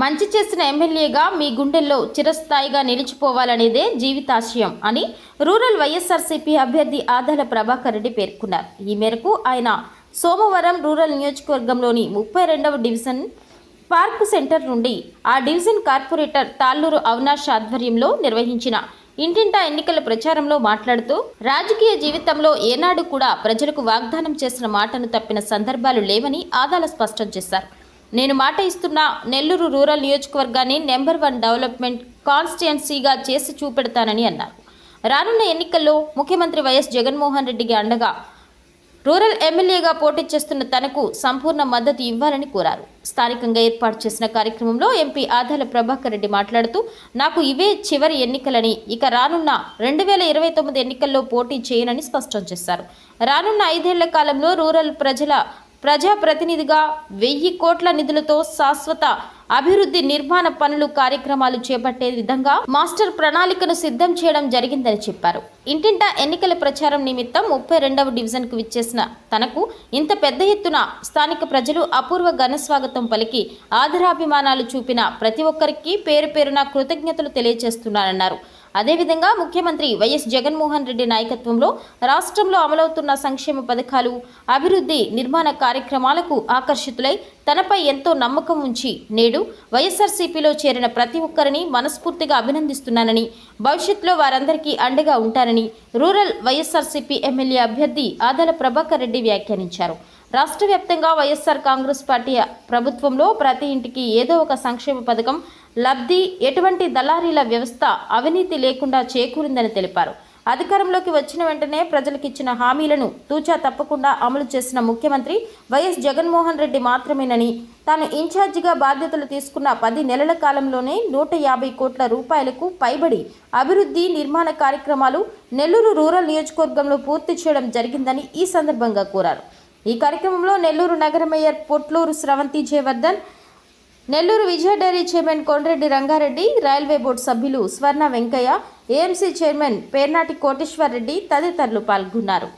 మంచి చేసిన ఎమ్మెల్యేగా మీ గుండెల్లో చిరస్థాయిగా నిలిచిపోవాలనేదే జీవితాశయం అని రూరల్ వైఎస్ఆర్సీపీ అభ్యర్థి ఆదాల ప్రభాకర్ రెడ్డి పేర్కొన్నారు. ఈ మేరకు ఆయన సోమవారం రూరల్ నియోజకవర్గంలోని ముప్పై రెండవ డివిజన్ పార్క్ సెంటర్ నుండి ఆ డివిజన్ కార్పొరేటర్ తాళ్ళూరు అవినాష్ ఆధ్వర్యంలో నిర్వహించిన ఇంటింటా ఎన్నికల ప్రచారంలో మాట్లాడుతూ రాజకీయ జీవితంలో ఏనాడు కూడా ప్రజలకు వాగ్దానం చేసిన మాటను తప్పిన సందర్భాలు లేవని ఆదాల స్పష్టం చేశారు. నేను మాట ఇస్తున్న నెల్లూరు రూరల్ నియోజకవర్గాన్ని నెంబర్ వన్ డెవలప్మెంట్ కాన్స్టిట్యున్సీగా చేసి చూపెడతానని అన్నారు. రానున్న ఎన్నికల్లో ముఖ్యమంత్రి వైఎస్ జగన్మోహన్ రెడ్డికి అండగా రూరల్ ఎమ్మెల్యేగా పోటీ చేస్తున్న తనకు సంపూర్ణ మద్దతు ఇవ్వాలని కోరారు. స్థానికంగా ఏర్పాటు చేసిన కార్యక్రమంలో ఎంపీ ఆదాల ప్రభాకర్ రెడ్డి మాట్లాడుతూ నాకు ఇవే చివరి ఎన్నికలని ఇక రానున్న రెండు వేల ఇరవై తొమ్మిది ఎన్నికల్లో పోటీ చేయనని స్పష్టం చేశారు. రానున్న ఐదేళ్ళ కాలంలో రూరల్ ప్రజల ప్రజాప్రతినిధిగా వెయ్యి కోట్ల నిధులతో శాశ్వత అభివృద్ధి నిర్మాణ పనులు కార్యక్రమాలు చేపట్టే విధంగా మాస్టర్ ప్రణాళికను సిద్ధం చేయడం జరిగిందని చెప్పారు. ఇంటింటా ఎన్నికల ప్రచారం నిమిత్తం ముప్పై రెండవ డివిజన్కు విచ్చేసిన తనకు ఇంత పెద్ద ఎత్తున స్థానిక ప్రజలు అపూర్వ ఘన స్వాగతం పలికి ఆదరాభిమానాలు చూపిన ప్రతి ఒక్కరికి పేరు పేరున కృతజ్ఞతలు తెలియజేస్తున్నారన్నారు అదేవిధంగా ముఖ్యమంత్రి వైఎస్ జగన్మోహన్ రెడ్డి నాయకత్వంలో రాష్ట్రంలో అమలవుతున్న సంక్షేమ పథకాలు అభివృద్ధి నిర్మాణ కార్యక్రమాలకు ఆకర్షితులై తనపై ఎంతో నమ్మకం ఉంచి నేడు వైఎస్ఆర్సీపీలో చేరిన ప్రతి ఒక్కరిని మనస్ఫూర్తిగా అభినందిస్తున్నానని భవిష్యత్తులో వారందరికీ అండగా ఉంటానని రూరల్ వైఎస్ఆర్సీపీ ఎమ్మెల్యే అభ్యర్థి ఆదల ప్రభాకర్ రెడ్డి వ్యాఖ్యానించారు. రాష్ట్ర వ్యాప్తంగా వైఎస్ఆర్ కాంగ్రెస్ పార్టీ ప్రభుత్వంలో ప్రతి ఇంటికి ఏదో ఒక సంక్షేమ పథకం లబ్ధి ఎటువంటి దళారీల వ్యవస్థ అవినీతి లేకుండా చేకూరిందని తెలిపారు. అధికారంలోకి వచ్చిన వెంటనే ప్రజలకిచ్చిన హామీలను తూచా తప్పకుండా అమలు చేసిన ముఖ్యమంత్రి వైఎస్ జగన్మోహన్ రెడ్డి మాత్రమేనని తాను ఇన్ఛార్జిగా బాధ్యతలు తీసుకున్న పది నెలల కాలంలోనే నూట యాభై కోట్ల రూపాయలకు పైబడి అభివృద్ధి నిర్మాణ కార్యక్రమాలు నెల్లూరు రూరల్ నియోజకవర్గంలో పూర్తి చేయడం జరిగిందని ఈ సందర్భంగా కోరారు. ఈ కార్యక్రమంలో నెల్లూరు నగర mayor Potluru Sravanthi Jayavardhan Nellore Vijaya dairy chairman Kondreddy Rangareddy railway board సభ్యులు స్వర్ణ వెంకయ్య ఏఎంసీ చైర్మన్ పేర్నాటి కోటేశ్వర్ రెడ్డి తదితరులు పాల్గొన్నారు.